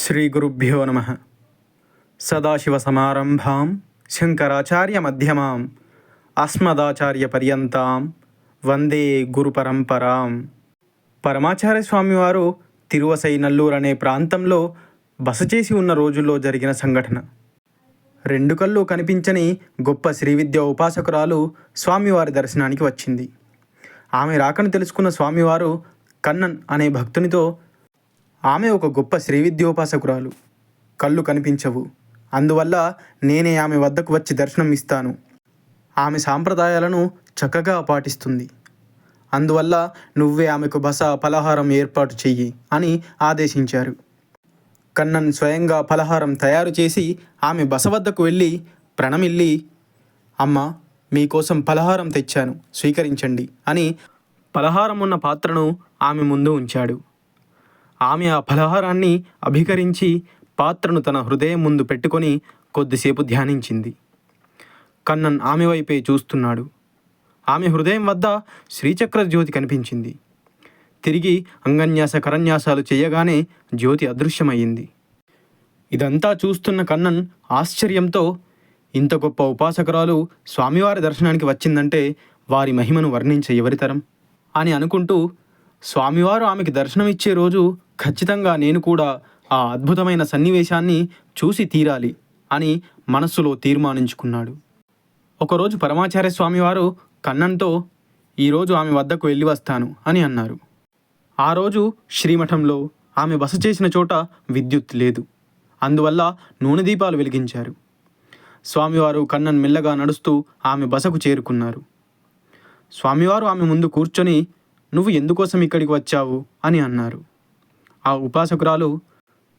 శ్రీ గురుభ్యో నమ. మధ్యమాం ఆస్మదాచార్య పర్యంతాం వందే గురుపరంపరాం. పరమాచార్య స్వామివారు తిరువసై నల్లూరు అనే ప్రాంతంలో బస చేసి ఉన్న రోజుల్లో జరిగిన సంఘటన. రెండు కళ్ళు కనిపించని గొప్ప శ్రీవిద్య ఉపాసకురాలు స్వామివారి దర్శనానికి వచ్చింది. ఆమె రాకను తెలుసుకున్న స్వామివారు కన్నన్ అనే భక్తునితో ఆమె ఒక గొప్ప శ్రీవిద్యోపాసకురాలు కళ్ళు కనిపించవు. అందువల్ల నేనే ఆమె వద్దకు వచ్చి దర్శనం ఇస్తాను. ఆమె సాంప్రదాయాలను చక్కగా పాటిస్తుంది. అందువల్ల నువ్వే ఆమెకు బస పలహారం ఏర్పాటు చెయ్యి అని ఆదేశించారు. కన్నన్ స్వయంగా పలహారం తయారు చేసి ఆమె బస వద్దకు వెళ్ళి ప్రణమిల్లి అమ్మ మీకోసం పలహారం తెచ్చాను స్వీకరించండి అని పలహారం ఉన్న పాత్రను ఆమె ముందు ఉంచాడు. ఆమె ఆ ఫలహారాన్ని అభికరించి పాత్రను తన హృదయం ముందు పెట్టుకొని కొద్దిసేపు ధ్యానించింది. కన్నన్ ఆమె వైపే చూస్తున్నాడు. ఆమె హృదయం వద్ద శ్రీచక్ర జ్యోతి కనిపించింది. తిరిగి అంగన్యాస కరన్యాసాలు చేయగానే జ్యోతి అదృశ్యమయ్యింది. ఇదంతా చూస్తున్న కన్నన్ ఆశ్చర్యంతో ఇంత గొప్ప ఉపాసకురాలు స్వామివారి దర్శనానికి వచ్చిందంటే వారి మహిమను వర్ణించే ఎవరితరం? అని అనుకుంటూ స్వామివారు ఆమెకి దర్శనమిచ్చే రోజు ఖచ్చితంగా నేను కూడా ఆ అద్భుతమైన సన్నివేశాన్ని చూసి తీరాలి అని మనస్సులో తీర్మానించుకున్నాడు. ఒకరోజు పరమాచార్య స్వామివారు కన్నన్తో ఈరోజు ఆమె వద్దకు వెళ్ళి వస్తాను అని అన్నారు. ఆ రోజు శ్రీమఠంలో ఆమె బస చేసిన చోట విద్యుత్ లేదు. అందువల్ల నూనె దీపాలు వెలిగించారు. స్వామివారు కన్నన్ మెల్లగా నడుస్తూ ఆమె బసకు చేరుకున్నారు. స్వామివారు ఆమె ముందు కూర్చొని నువ్వు ఎందుకోసం ఇక్కడికి వచ్చావు? అని అన్నారు. ఆ ఉపాసకురాలు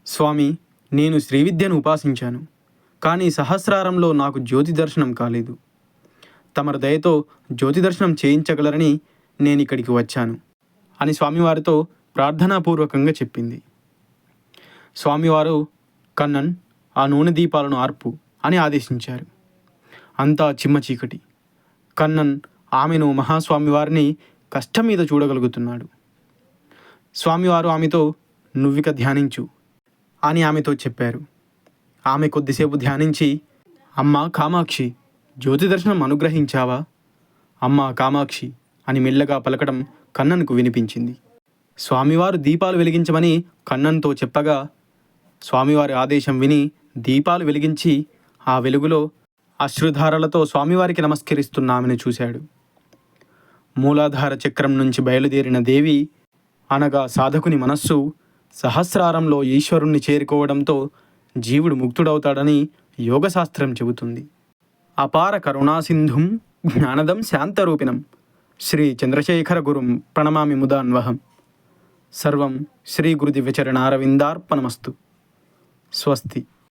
స్వామి నేను శ్రీవిద్యను ఉపాసించాను కానీ సహస్రారంలో నాకు జ్యోతి దర్శనం కాలేదు. తమరి దయతో జ్యోతి దర్శనం చేయించగలరని నేను ఇక్కడికి వచ్చాను అని స్వామివారితో ప్రార్థనాపూర్వకంగా చెప్పింది. స్వామివారు కన్నన్ ఆ నూనె దీపాలను ఆర్పు అని ఆదేశించారు. అంతా చిమ్మ చీకటి. కన్నన్ ఆమెను మహాస్వామివారిని కష్టం మీద చూడగలుగుతున్నాడు. స్వామివారు ఆమెతో నువ్విక ధ్యానించు అని ఆమెతో చెప్పారు. ఆమె కొద్దిసేపు ధ్యానించి అమ్మ కామాక్షి జ్యోతి దర్శనం అనుగ్రహించావా? అమ్మ కామాక్షి అని మెల్లగా పలకడం కన్నన్కు వినిపించింది. స్వామివారు దీపాలు వెలిగించమని కన్నన్తో చెప్పగా స్వామివారి ఆదేశం విని దీపాలు వెలిగించి ఆ వెలుగులో అశ్రుధారలతో స్వామివారికి నమస్కరిస్తున్న ఆమెను చూశాడు. మూలాధార చక్రం నుంచి బయలుదేరిన దేవి అనగా సాధకుని మనస్సు సహస్రారంలో ఈశ్వరుణ్ణి చేరుకోవడంతో జీవుడు ముక్తుడవుతాడని యోగశాస్త్రం చెబుతుంది. అపార కరుణాసింధుం జ్ఞానదం శాంతరూపిణం. శ్రీ చంద్రశేఖర గురుం ప్రణమామి ముదాన్వహం. సర్వం శ్రీ గురుదివ్యచరణారవిందార్పణమస్తు. స్వస్తి.